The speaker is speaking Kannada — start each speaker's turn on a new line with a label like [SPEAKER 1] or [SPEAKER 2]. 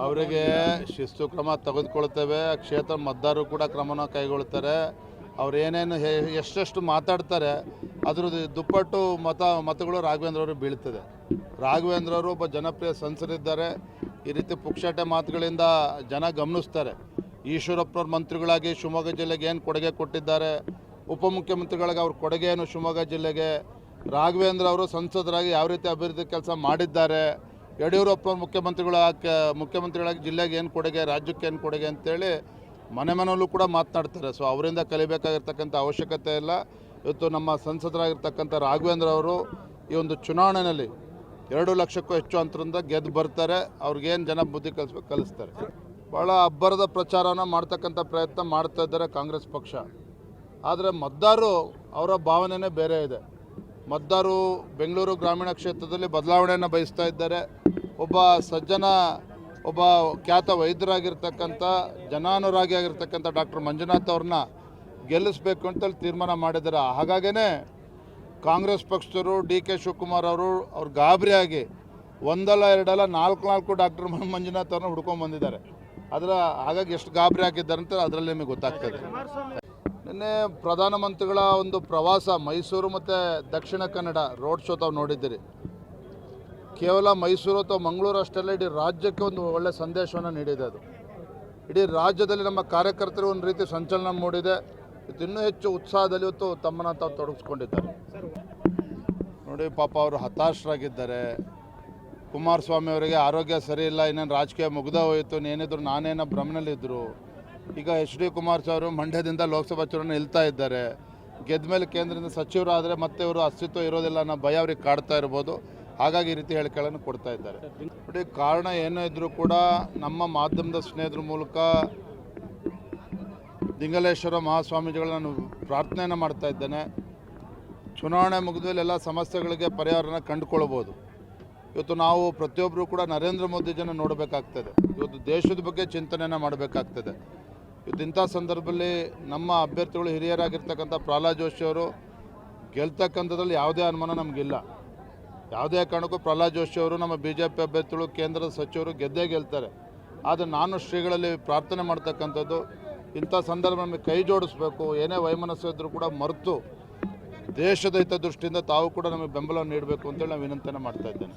[SPEAKER 1] ಅವರಿಗೆ ಶಿಸ್ತು ಕ್ರಮ ತೆಗೆದುಕೊಳ್ತೇವೆ. ಕ್ಷೇತ್ರ ಮತದಾರರು ಕೂಡ ಕ್ರಮನ ಕೈಗೊಳ್ತಾರೆ. ಅವ್ರು ಏನೇನು ಎಷ್ಟೆಷ್ಟು ಮಾತಾಡ್ತಾರೆ ಅದ್ರ ದುಪ್ಪಟ್ಟು ಮತ, ಮತಗಳು ರಾಘವೇಂದ್ರ ಅವರು ಬೀಳ್ತದೆ. ರಾಘವೇಂದ್ರ ಅವರು ಒಬ್ಬ ಜನಪ್ರಿಯ ಸಂಸರಿದ್ದಾರೆ ಈ ರೀತಿ ಪುಕ್ಷಾಟೆ ಮಾತುಗಳಿಂದ ಜನ ಗಮನಿಸ್ತಾರೆ. ಈಶ್ವರಪ್ಪನವ್ರ ಮಂತ್ರಿಗಳಾಗಿ ಶಿವಮೊಗ್ಗ ಜಿಲ್ಲೆಗೆ ಏನು ಕೊಡುಗೆ ಕೊಟ್ಟಿದ್ದಾರೆ, ಉಪಮುಖ್ಯಮಂತ್ರಿಗಳಿಗೆ ಅವ್ರ ಕೊಡುಗೆ ಏನು ಶಿವಮೊಗ್ಗ ಜಿಲ್ಲೆಗೆ, ರಾಘವೇಂದ್ರ ಅವರು ಸಂಸದರಾಗಿ ಯಾವ ರೀತಿ ಅಭಿವೃದ್ಧಿ ಕೆಲಸ ಮಾಡಿದ್ದಾರೆ ಯಡಿಯೂರಪ್ಪನವ್ರ ಮುಖ್ಯಮಂತ್ರಿಗಳ ಮುಖ್ಯಮಂತ್ರಿಗಳಾಗಿ ಜಿಲ್ಲೆಗೆ ಏನು ಕೊಡುಗೆ, ರಾಜ್ಯಕ್ಕೆ ಏನು ಕೊಡುಗೆ ಅಂತೇಳಿ ಮನೆ ಮನೆಯಲ್ಲೂ ಕೂಡ ಮಾತನಾಡ್ತಾರೆ. ಸೊ ಅವರಿಂದ ಕಲಿಬೇಕಾಗಿರ್ತಕ್ಕಂಥ ಅವಶ್ಯಕತೆ ಇಲ್ಲ. ಇವತ್ತು ನಮ್ಮ ಸಂಸದರಾಗಿರ್ತಕ್ಕಂಥ ರಾಘವೇಂದ್ರ ಅವರು ಈ ಒಂದು ಚುನಾವಣೆಯಲ್ಲಿ ಎರಡು ಲಕ್ಷಕ್ಕೂ ಹೆಚ್ಚು ಅಂತರದಿಂದ ಗೆದ್ದು ಬರ್ತಾರೆ. ಅವ್ರಿಗೇನು ಜನ ಬುದ್ಧಿ ಕಲಿಸ್ಬೇಕು, ಕಲಿಸ್ತಾರೆ. ಭಾಳ ಅಬ್ಬರದ ಪ್ರಚಾರನ ಮಾಡ್ತಕ್ಕಂಥ ಪ್ರಯತ್ನ ಮಾಡ್ತಾ ಇದ್ದಾರೆ ಕಾಂಗ್ರೆಸ್ ಪಕ್ಷ. ಆದರೆ ಮತದಾರರು ಅವರ ಭಾವನೆನೇ ಬೇರೆ ಇದೆ. ಮತದಾರರು ಬೆಂಗಳೂರು ಗ್ರಾಮೀಣ ಕ್ಷೇತ್ರದಲ್ಲಿ ಬದಲಾವಣೆಯನ್ನು ಬಯಸ್ತಾ ಇದ್ದಾರೆ. ಒಬ್ಬ ಸಜ್ಜನ, ಒಬ್ಬ ಖ್ಯಾತ ವೈದ್ಯರಾಗಿರ್ತಕ್ಕಂಥ, ಜನಾನುರಾಗಿ ಆಗಿರ್ತಕ್ಕಂಥ ಡಾಕ್ಟರ್ ಮಂಜುನಾಥ್ ಅವ್ರನ್ನ ಗೆಲ್ಲಿಸ್ಬೇಕು ಅಂತೇಳಿ ತೀರ್ಮಾನ ಮಾಡಿದ್ದಾರೆ. ಹಾಗಾಗೇ ಕಾಂಗ್ರೆಸ್ ಪಕ್ಷದವರು ಡಿ ಕೆ ಶಿವಕುಮಾರ್ ಅವರು, ಅವ್ರು ಗಾಬರಿಯಾಗಿ ಒಂದಲ್ಲ ಎರಡಲ್ಲ ನಾಲ್ಕು ನಾಲ್ಕು ಡಾಕ್ಟರ್ ಮಂಜುನಾಥ್ ಅವ್ರನ್ನ ಹುಡ್ಕೊಂಡು ಬಂದಿದ್ದಾರೆ. ಅದರ ಹಾಗಾಗಿ ಎಷ್ಟು ಗಾಬರಿ ಆಗಿದ್ದಾರೆ ಅಂತ ಅದರಲ್ಲಿ ನಿಮಗೆ ಗೊತ್ತಾಗ್ತದೆ. ನಿನ್ನೆ ಪ್ರಧಾನಮಂತ್ರಿಗಳ ಒಂದು ಪ್ರವಾಸ ಮೈಸೂರು ಮತ್ತು ದಕ್ಷಿಣ ಕನ್ನಡ ರೋಡ್ ಶೋ ತಾವು ನೋಡಿದ್ದೀರಿ. ಕೇವಲ ಮೈಸೂರು ಅಥವಾ ಮಂಗಳೂರು ಅಷ್ಟೆಲ್ಲ ಇಡೀ ರಾಜ್ಯಕ್ಕೆ ಒಂದು ಒಳ್ಳೆ ಸಂದೇಶವನ್ನು ನೀಡಿದೆ ಅದು. ಇಡೀ ರಾಜ್ಯದಲ್ಲಿ ನಮ್ಮ ಕಾರ್ಯಕರ್ತರು ಒಂದು ರೀತಿ ಸಂಚಲನ ಮೂಡಿದೆ. ಇನ್ನೂ ಹೆಚ್ಚು ಉತ್ಸಾಹದಲ್ಲಿ ಇವತ್ತು ತಮ್ಮನ್ನು ತಾವು ತೊಡಗಿಸ್ಕೊಂಡಿದ್ದಾರೆ. ನೋಡಿ, ಪಾಪ ಅವರು ಹತಾಶರಾಗಿದ್ದಾರೆ. ಕುಮಾರಸ್ವಾಮಿ ಅವರಿಗೆ ಆರೋಗ್ಯ ಸರಿ ಇಲ್ಲ, ಇನ್ನೇನು ರಾಜಕೀಯ ಮುಗ್ದ ಹೋಯಿತು, ಏನಿದ್ರು ನಾನೇನೋ ಭ್ರಮನಲ್ಲಿದ್ದರು ಈಗ ಎಚ್ ಡಿ ಕುಮಾರಸ್ವಾಮಿ ಮಂಡ್ಯದಿಂದ ಲೋಕಸಭಾ ಚುನಾವಣೆ ನಿಲ್ತಾ ಇದ್ದಾರೆ. ಗೆದ್ದ ಮೇಲೆ ಕೇಂದ್ರದಿಂದ ಸಚಿವರಾದರೆ ಮತ್ತೆ ಇವರು ಅಸ್ತಿತ್ವ ಇರೋದಿಲ್ಲ ಅನ್ನೋ ಭಯ ಅವ್ರಿಗೆ ಕಾಡ್ತಾ ಇರ್ಬೋದು. ಹಾಗಾಗಿ ಈ ರೀತಿ ಹೇಳಿಕೆಗಳನ್ನು ಕೊಡ್ತಾ ಇದ್ದಾರೆ. ನೋಡಿ, ಕಾರಣ ಏನೇ ಇದ್ದರೂ ಕೂಡ ನಮ್ಮ ಮಾಧ್ಯಮದ ಸ್ನೇಹಿತರ ಮೂಲಕ ದಿಂಗಲೇಶ್ವರ ಮಹಾಸ್ವಾಮೀಜಿಗಳನ್ನ ನಾನು ಪ್ರಾರ್ಥನೆಯನ್ನು ಮಾಡ್ತಾ ಇದ್ದೇನೆ. ಚುನಾವಣೆ ಮುಗಿದ ಮೇಲೆ ಎಲ್ಲ ಸಮಸ್ಯೆಗಳಿಗೆ ಪರಿಹಾರನ ಕಂಡುಕೊಳ್ಬೋದು. ಇವತ್ತು ನಾವು ಪ್ರತಿಯೊಬ್ಬರು ಕೂಡ ನರೇಂದ್ರ ಮೋದಿ ಜನ ನೋಡಬೇಕಾಗ್ತದೆ. ಇವತ್ತು ದೇಶದ ಬಗ್ಗೆ ಚಿಂತನೆಯನ್ನು ಮಾಡಬೇಕಾಗ್ತದೆ. ಇವತ್ತು ಇಂಥ ಸಂದರ್ಭದಲ್ಲಿ ನಮ್ಮ ಅಭ್ಯರ್ಥಿಗಳು ಹಿರಿಯರಾಗಿರ್ತಕ್ಕಂಥ ಪ್ರಹ್ಲಾದ್ ಜೋಶಿ ಅವರು ಗೆಲ್ತಕ್ಕಂಥದ್ರಲ್ಲಿ ಯಾವುದೇ ಅನುಮಾನ ನಮಗಿಲ್ಲ. ಯಾವುದೇ ಕಾರಣಕ್ಕೂ ಪ್ರಹ್ಲಾದ್ ಜೋಶಿ ಅವರು ನಮ್ಮ ಬಿ ಜೆ ಪಿ ಅಭ್ಯರ್ಥಿಗಳು, ಕೇಂದ್ರದ ಸಚಿವರು ಗೆದ್ದೇ ಗೆಲ್ತಾರೆ. ಆದರೆ ನಾನು ಶ್ರೀಗಳಲ್ಲಿ ಪ್ರಾರ್ಥನೆ ಮಾಡ್ತಕ್ಕಂಥದ್ದು, ಇಂಥ ಸಂದರ್ಭ ನಮಗೆ ಕೈ ಜೋಡಿಸ್ಬೇಕು, ಏನೇ ವೈಮನಸ್ಸು ಇದ್ದರೂ ಕೂಡ ಮರೆತು ದೇಶದ ಹಿತದೃಷ್ಟಿಯಿಂದ ತಾವು ಕೂಡ ನಮಗೆ ಬೆಂಬಲ ನೀಡಬೇಕು ಅಂತೇಳಿ ನಾವು ವಿನಂತಿಯನ್ನು ಮಾಡ್ತಾ ಇದ್ದೇನೆ.